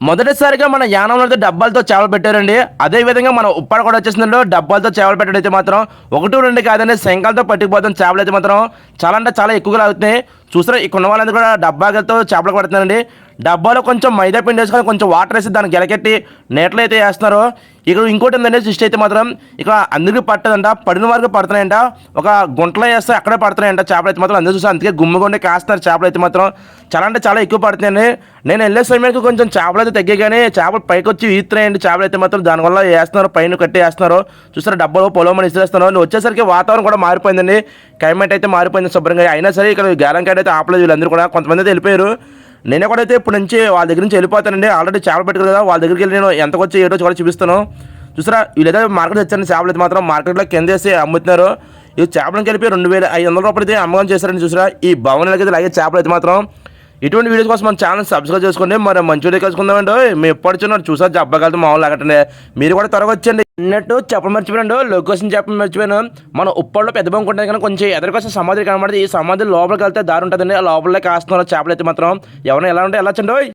మొదటిసారిగా మన యానంలో అయితే డబ్బాలతో చేపలు పెట్టారండి. అదే విధంగా మన ఉప్పాడ కూడా వచ్చేసిందో డబ్బాలతో చేపలు పెట్టడం అయితే మాత్రం ఒకటి రెండు కాదండి శంకాలతో పట్టుకుపోతాం చేపలు అయితే మాత్రం చాలా అంటే చాలా ఎక్కువగా అవుతున్నాయి చూసారా ఇక్కడ ఉన్న వాళ్ళందరూ కూడా డబ్బాలతో చేపలు పడుతున్నారండి డబ్బాలో కొంచెం మైదా పిండి వేసుకొని కొంచెం వాటర్ వేసి దాన్ని గెలకెట్టి నీటలు అయితే వేస్తున్నారు. ఇక్కడ ఇంకోటి ఏంటంటే సిస్ట్ అయితే మాత్రం ఇక అందరికీ పట్టదంట పడిన వరకు పడుతున్నాయంట ఒక గుంటలో వేస్తే అక్కడే పడుతున్నాయంట చేపలు అయితే మాత్రం అందరూ చూసి అందుకే గుమ్మగుండే కాస్తున్నారు చేపలు అయితే మాత్రం. చాలా అంటే చాలా ఎక్కువ పడుతున్నాయండి. నేను వెళ్ళే సమయానికి కొంచెం చేపలు అయితే తగ్గాయి కానీ చేపలు పైకి వచ్చి ఈతున్నాయండి చేపలు అయితే మాత్రం. దానివల్ల వేస్తున్నారు పైన కట్టి వేస్తున్నారు. చూసారు డబ్బులు పొలం ఇస్తున్నారు. వచ్చేసరికి వాతావరణం కూడా మారిపోయిందండి. క్లైమేట్ అయితే మారిపోయింది శుభ్రంగా. అయినా సరే ఇక్కడ గ్యారంకాడ అయితే ఆపలేదు వీళ్ళందరూ కూడా. కొంతమంది అయితే వెళ్ళిపోయారు. నేను కూడా అయితే ఇప్పుడు నుంచి వాళ్ళ దగ్గర నుంచి వెళ్ళిపోతానండి. ఆల్రెడీ చేపలు పెట్టుకోలేదు కదా వాళ్ళ దగ్గరికి వెళ్ళి నేను ఎంతకు వచ్చి ఏటో కూడా చూపిస్తాను. చూసారా? వీళ్ళైతే మార్కెట్ తెచ్చారండి చేపలు అయితే మాత్రం మార్కెట్లో కింద వేసి అమ్ముతున్నారు. ఈ చేపలను కలిపి రెండు వేల ఐదు వందల రూపాయలు అయితే అమ్మకం చేశారని చూసారా? ఈ భవనాలకి అయితే అలాగే చేపలు అయితే మాత్రం ఇటువంటి వీడియోస్ కోసం మన ఛానల్ సబ్స్క్రైబ్ చేసుకోండి మరి మంచి వీడియో కలుసుకుందామండి మేము ఎప్పుడు వచ్చినా చూసా జబ్బగలతో మామూలు అగటండి మీరు కూడా త్వరగా వచ్చండి అన్నట్టు చెప్పడం మర్చిపోయాను లొకేషన్ చెప్పడం మర్చిపోయాను. మన ఉప్పల్లో పెద్ద బంక్ ఉంటుంది కానీ కొంచెం ఎదురుకొస్తే సమాధి కనబడుతుంది ఈ సమాధి లోపలికి వెళ్తే దారి ఉంటుందండి ఆ లోపలకి కాస్తున్నారు చేపలు అయితే మాత్రం. ఎవరైనా ఎలా ఉంటే ఎలా చండి